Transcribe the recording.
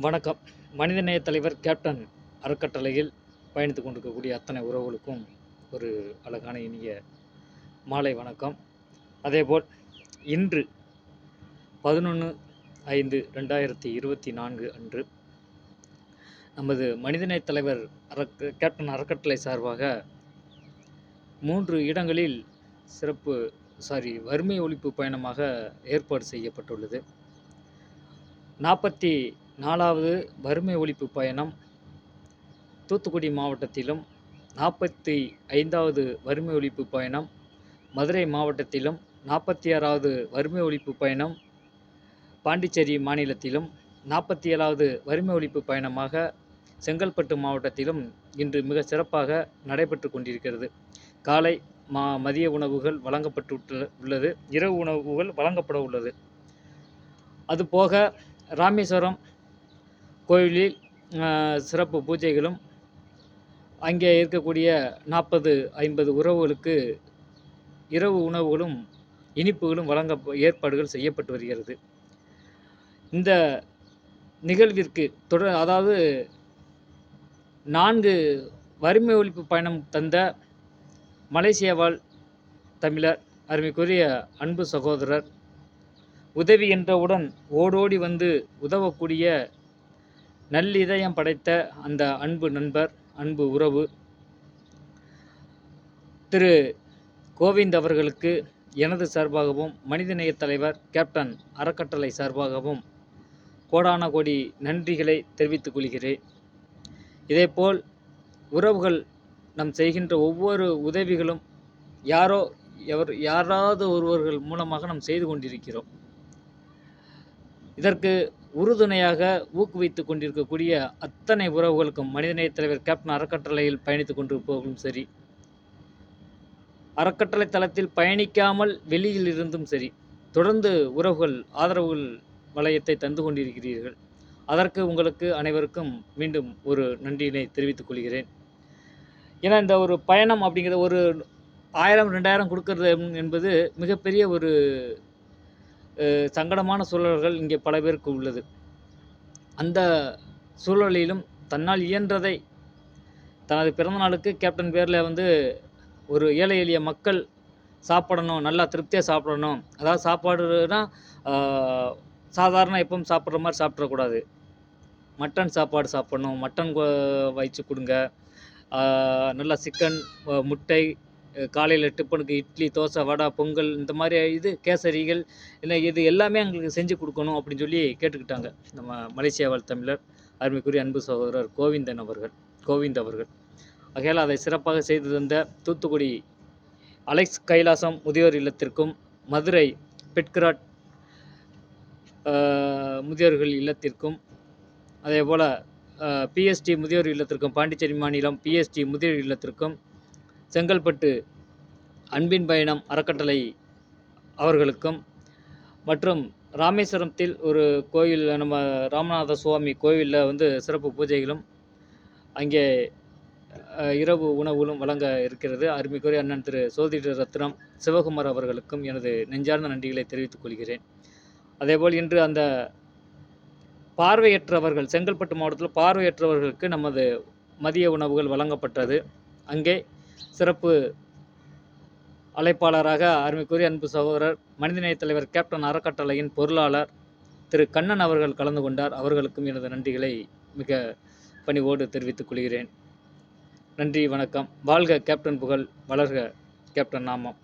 வணக்கம். மனிதநேய தலைவர் கேப்டன் அறக்கட்டளையில் பயணித்து கொண்டிருக்கக்கூடிய அத்தனை உறவுகளுக்கும் ஒரு அழகான இனிய மாலை வணக்கம். அதேபோல் இன்று பதினொன்று ஐந்து ரெண்டாயிரத்தி இருபத்தி நான்கு அன்று நமது மனிதநேய தலைவர் அறக்க கேப்டன் அறக்கட்டளை சார்பாக மூன்று இடங்களில் சிறப்பு சாரி வறுமை ஒழிப்பு பயணமாக ஏற்பாடு செய்யப்பட்டுள்ளது. நாற்பத்தி நாலாவது வறுமை ஒழிப்பு பயணம். தூத்துக்குடி மாவட்டத்திலும் நாற்பத்தி ஐந்தாவது வறுமை ஒழிப்பு பயணம். மதுரை மாவட்டத்திலும் நாற்பத்தி ஆறாவது வறுமை ஒழிப்பு பயணம். பாண்டிச்சேரி மாநிலத்திலும் நாற்பத்தி ஏழாவது வறுமை ஒழிப்பு பயணமாக செங்கல்பட்டு மாவட்டத்திலும் இன்று மிக சிறப்பாக நடைபெற்று கொண்டிருக்கிறது. காலை மா மதிய உணவுகள் வழங்கப்பட்டு உள்ளது. இரவு உணவுகள் வழங்கப்பட உள்ளது. அதுபோக ராமேஸ்வரம் கோயிலில் சிறப்பு பூஜைகளும் அங்கே இருக்கக்கூடிய நாற்பது ஐம்பது உறவுகளுக்கு இரவு உணவுகளும் இனிப்புகளும் வழங்க ஏற்பாடுகள் செய்யப்பட்டு வருகிறது. இந்த நிகழ்விற்கு தொடர் அதாவது நான்கு வறுமை ஒழிப்பு பயணம் தந்த மலேசியாவால் தமிழர் அருமைக்குரிய அன்பு சகோதரர் உதவி என்றவுடன் ஓடோடி வந்து உதவக்கூடிய நல்லிதயம் படைத்த அந்த அன்பு நண்பர் அன்பு உறவு திரு கோவிந்த் அவர்களுக்கு எனது சார்பாகவும் மனிதநேய தலைவர் கேப்டன் அறக்கட்டளை சார்பாகவும் கோடான கோடி நன்றிகளை தெரிவித்துக் கொள்கிறேன். இதேபோல் உறவுகள் நம் செய்கின்ற ஒவ்வொரு உதவிகளும் யாரோ எவர் யாராவது ஒருவர்கள் மூலமாக நாம் செய்து கொண்டிருக்கிறோம். இதற்கு உறுதுணையாக ஊக்குவித்து கொண்டிருக்கக்கூடிய அத்தனை உறவுகளுக்கும் மனிதநேய தலைவர் கேப்டன் அறக்கட்டளையில் பயணித்துக் கொண்டிருப்பவர்களும் சரி. அறக்கட்டளை தளத்தில் பயணிக்காமல் வெளியில் இருந்தும் சரி தொடர்ந்து உறவுகள் ஆதரவுகள் வளையத்தை தந்து கொண்டிருக்கிறீர்கள். அதற்கு உங்களுக்கு அனைவருக்கும் மீண்டும் ஒரு நன்றியினை தெரிவித்துக் கொள்கிறேன். ஏன்னா இந்த ஒரு பயணம் அப்படிங்கிற ஒரு ஆயிரம் ரெண்டாயிரம் கொடுக்கறது என்பது மிகப்பெரிய ஒரு சங்கடமான சூழல்கள் இங்கே பல பேருக்கு உள்ளது. அந்த சூழலிலும் தன்னால் இயன்றதை தனது பிறந்தநாளுக்கு கேப்டன் பேரில் வந்து ஒரு ஏழை எளிய மக்கள் சாப்பிடணும் நல்லா திருப்தியாக சாப்பிடணும். அதாவது சாப்பாடுனா சாதாரண எப்பவும் சாப்பிட்ற மாதிரி சாப்பிடக்கூடாது. மட்டன் சாப்பாடு சாப்பிடணும் மட்டன் கொ- வச்சு கொடுங்க. நல்லா சிக்கன் முட்டை காலையில் டிஃபனுக்கு இட்லி தோசை வடை பொங்கல் இந்த மாதிரி இது கேசரிகள் இல்லை இது எல்லாமே எங்களுக்கு செஞ்சு கொடுக்கணும் அப்படின்னு சொல்லி கேட்டுக்கிட்டாங்க. நம்ம மலேசியா வாழ் தமிழர் அருமைக்குரிய அன்பு சகோதரர் கோவிந்தன் அவர்கள் கோவிந்த் அவர்கள். ஆகையால் அதை சிறப்பாக செய்து தந்த தூத்துக்குடி அலெக்ஸ் கைலாசம் முதியோர் இல்லத்திற்கும் மதுரை பெட்கிராட் முதியோர்கள் இல்லத்திற்கும் அதே போல் பிஎஸ்டி முதியோர் இல்லத்திற்கும் பாண்டிச்சேரி மாநிலம் பிஎஸ்டி முதியோர் இல்லத்திற்கும் செங்கல்பட்டு அன்பின் பயணம் அறக்கட்டளை அவர்களுக்கும் மற்றும் ராமேஸ்வரத்தில் ஒரு கோயில் நம்ம ராமநாத சுவாமி கோவிலில் வந்து சிறப்பு பூஜைகளும் அங்கே இரவு உணவுகளும் வழங்க இருக்கிறது. அருமைக்குரிய அண்ணன் திரு சோதிட ரத்னம் சிவகுமார் அவர்களுக்கும் எனது நெஞ்சார்ந்த நன்றிகளை தெரிவித்துக் கொள்கிறேன். அதேபோல் இன்று அந்த பார்வையற்றவர்கள் செங்கல்பட்டு மாவட்டத்தில் பார்வையற்றவர்களுக்கு நமது மதிய உணவுகள் வழங்கப்பட்டது. அங்கே சிறப்பு அழைப்பாளராக அருமைக்குரிய அன்பு சகோதரர் மனிதநேய தலைவர் கேப்டன் அறக்கட்டளையின் பொருளாளர் திரு கண்ணன் அவர்கள் கலந்து கொண்டார். அவர்களுக்கும் எனது நன்றிகளை மிக பணிவோடு தெரிவித்துக் கொள்கிறேன். நன்றி வணக்கம். வாழ்க கேப்டன் புகழ் வளர்க கேப்டன் நாமம்.